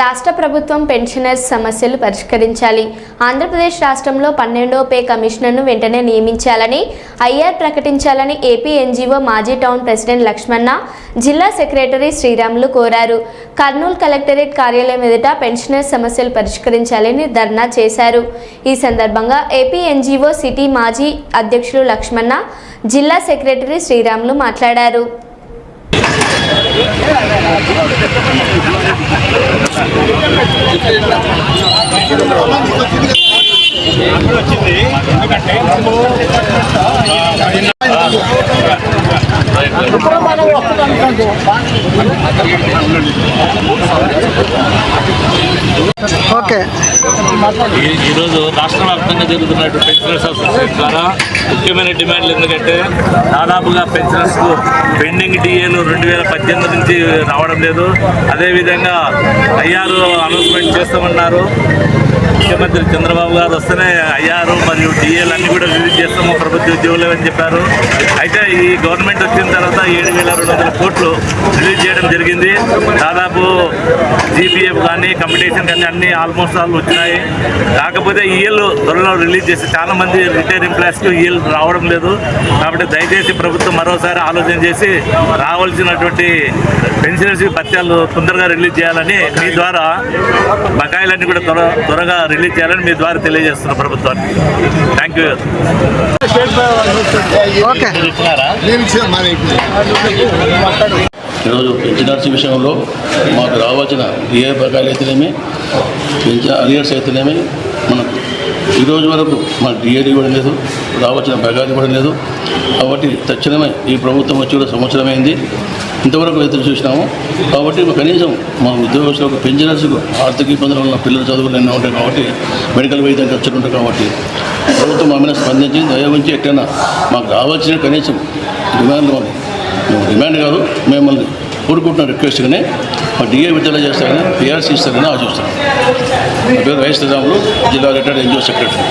రాష్ట్ర ప్రభుత్వం పెన్షనర్స్ సమస్యలు పరిష్కరించాలి. ఆంధ్రప్రదేశ్ రాష్ట్రంలో పన్నెండో పే కమిషనర్ను వెంటనే నియమించాలని ఐఆర్ ప్రకటించాలని ఏపీ ఎన్జీఓ మాజీ టౌన్ ప్రెసిడెంట్ లక్ష్మణ జిల్లా సెక్రటరీ శ్రీరాములు కోరారు. కర్నూలు కలెక్టరేట్ కార్యాలయం ఎదుట పెన్షనర్స్ సమస్యలు పరిష్కరించాలని ధర్నా చేశారు. ఈ సందర్భంగా ఏపీ ఎన్జీఓ సిటీ మాజీ అధ్యక్షులు లక్ష్మణ జిల్లా సెక్రటరీ శ్రీరాములు మాట్లాడారు. వచ్చింది ఎందుకంటే మనం వస్తున్నాం ఓకే. ఈ- ఈరోజు రాష్ట్ర వ్యాప్తంగా జరుగుతున్నటువంటి పెన్షనర్స్ అసోసియేషన్ ద్వారా ముఖ్యమైన డిమాండ్లు ఎందుకంటే దాదాపుగా పెన్షనర్స్కు పెండింగ్ డిఏలు రెండు వేల పద్దెనిమిది నుంచి రావడం లేదు. అదేవిధంగా ఐఆర్ అనౌన్స్మెంట్ చేస్తామన్నారు. ముఖ్యమంత్రి చంద్రబాబు గారు వస్తేనే ఐఆర్ మరియు డిఏలు అన్నీ కూడా ప్రభుత్వ ఉద్యోగులు అని చెప్పారు. అయితే ఈ గవర్నమెంట్ వచ్చిన తర్వాత ఏడు వేల రెండు వందల కోట్లు రిలీజ్ చేయడం జరిగింది. దాదాపు జీపీఎఫ్ కానీ కంపిటీషన్ కానీ అన్ని ఆల్మోస్ట్ ఆల్ వచ్చినాయి. కాకపోతే ఈఎల్ త్వరలో రిలీజ్ చేసి చాలా మంది రిటైర్ ఎంప్లాయీస్కి ఈఎల్ రావడం లేదు. కాబట్టి దయచేసి ప్రభుత్వం మరోసారి ఆలోచన చేసి రావాల్సినటువంటి పెన్షనర్స్ పత్యాలు తొందరగా రిలీజ్ చేయాలని మీ ద్వారా బకాయిలన్నీ కూడా త్వర త్వరగా రిలీజ్ చేయాలని మీ ద్వారా తెలియజేస్తున్నారు ప్రభుత్వానికి థ్యాంక్ యూ ఓకే. ఈరోజు పెన్షనర్స్ విషయంలో మాకు రావాల్సిన ఏ బకాయిలు అయితేనేమి పెన్షన్ అరియర్స్ అయితేనేమి మనకు ఈ రోజు వరకు మన డిఏడి ఇవ్వడం లేదు రావాల్సిన బకాయిలు ఇవ్వడం లేదు. కాబట్టి తక్షణమే ఈ ప్రభుత్వం వచ్చి కూడా సంవత్సరమైంది. ఇంతవరకు ఎదురు చూసినాము. కాబట్టి కనీసం మా ఉద్యోగస్తులకు పెన్షనర్స్కు ఆర్థిక ఇబ్బందులు ఉన్న పిల్లల చదువులు ఎన్నో ఉంటాయి కాబట్టి మెడికల్ వైద్యం ఖర్చులు ఉంటాయి కాబట్టి ప్రభుత్వం మా మీద స్పందించి దయ ఉంచి ఎట్లయినా మాకు రావాల్సిన కనీసం డిమాండ్లు మేము డిమాండ్ కాదు. మిమ్మల్ని కోరుకుంటున్న రిక్వెస్ట్గానే మా డిఏ విడుదల చేస్తారని పిఆర్సీ ఇస్తారని ఆశిస్తున్నాం. నా పేరు వైఎస్ రాములు జిల్లా రిటైర్డ్ ఎన్జిఓ సెక్రటరీ.